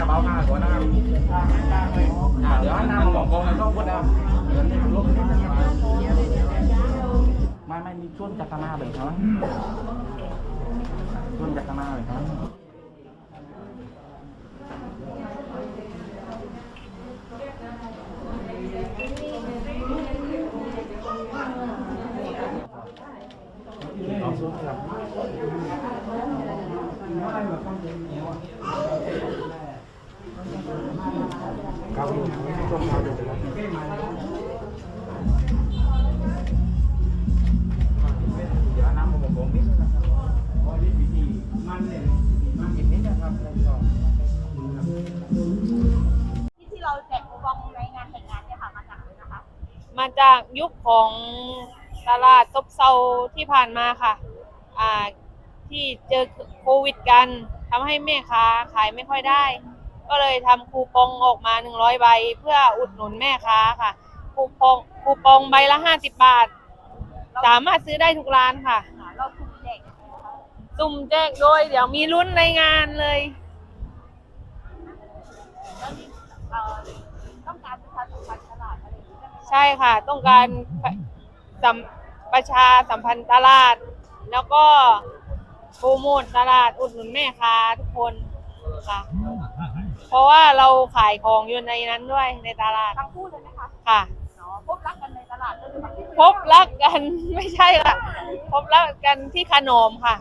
จะเบาข้าก่อนนะครับอ่าเดี๋ยวให้น้ำมองกองในช่องพุทธนะครับเดียวนี่ลบไม่ไม่มีช่วงจักรนาเลยครับช่วงจักรนาเลยครับครับช่วงเช้าเดี๋ยวจะเดี๋ยวน้ำผมผมนิดนึงนะครับพอดีดีมันเนี่ย ที่ที่เราแจกคูปองในงานแต่งงานเนี่ยค่ะมาจากไหนนะคะ มาจากยุคของตลาดซบเซาที่ผ่านมาค่ะ อ่า ที่เจอโควิดกันทำให้แม่ค้าขายไม่ค่อยได้ ก็เลยทำคูปองออกมา 100 ใบ เพื่ออุดหนุนแม่ค้าค่ะ คูปองคูปองใบละ 50 บาท สามารถซื้อได้ทุกร้านค่ะ เราถูกแจกนะคะสุ่มแจกโดยเดี๋ยวมีลุ้นในงานเลย แล้วนี่เอ่อต้องการประชาสัมพันธ์ตลาดอะไรอย่างนี้ได้ไหมคะใช่ค่ะ ต้องการสัมประชาสัมพันธ์ตลาด แล้วก็โปรโมทตลาดอุดหนุนแม่ค้าทุกคนค่ะ เพราะว่าเราขายของอยู่ในนั้นด้วยในตลาดทั้งคู่เลยไหมคะค่ะ เนาะพบรักกันในตลาดก็คือทั้งคู่พบรักกัน ไม่ใช่ค่ะ พบรักกันที่ขนมค่ะ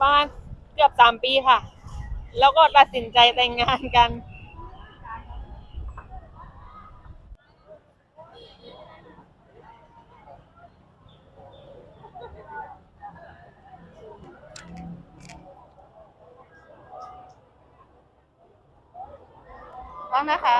ประมาณเกือบสามปีค่ะ แล้วก็ตัดสินใจแต่งงานกัน ต้องนะคะ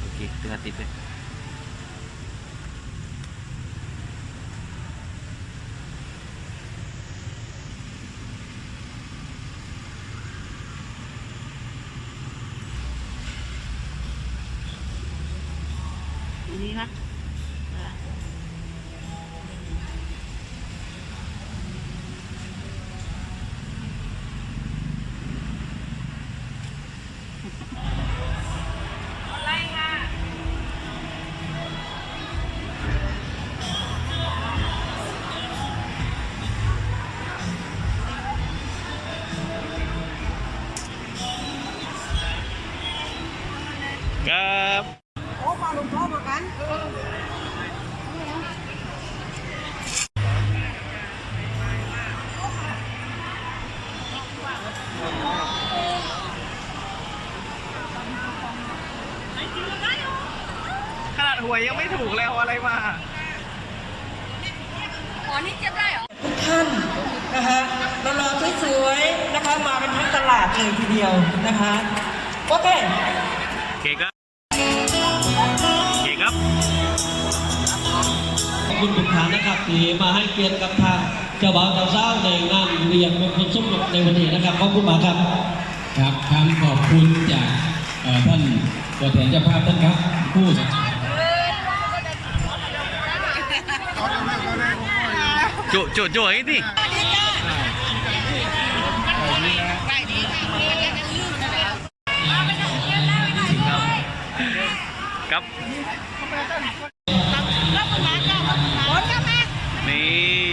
โอเคเตือนติดเลย ทีนี้นะครับ ขนาดหวยยังไม่ถูกแล้วอะไรมาทุกท่านนะคะเรารอสวยๆนะคะ มาเป็นทั้งตลาดเลยทีเดียวนะคะ โอเคโอเคครั คุณทุกท่านนะครับที่มาให้เกียรติกับทางเจ้าบ่าวเจ้าสาวในงานเรียนมงคลสมรสในวันนี้นะครับขอบคุณมากครับครับคำขอบคุณจากเอ่อท่านตัวแทนเจ้าภาพท่านครับผู้จัดจุจุจุไอ้ดิครับ นี่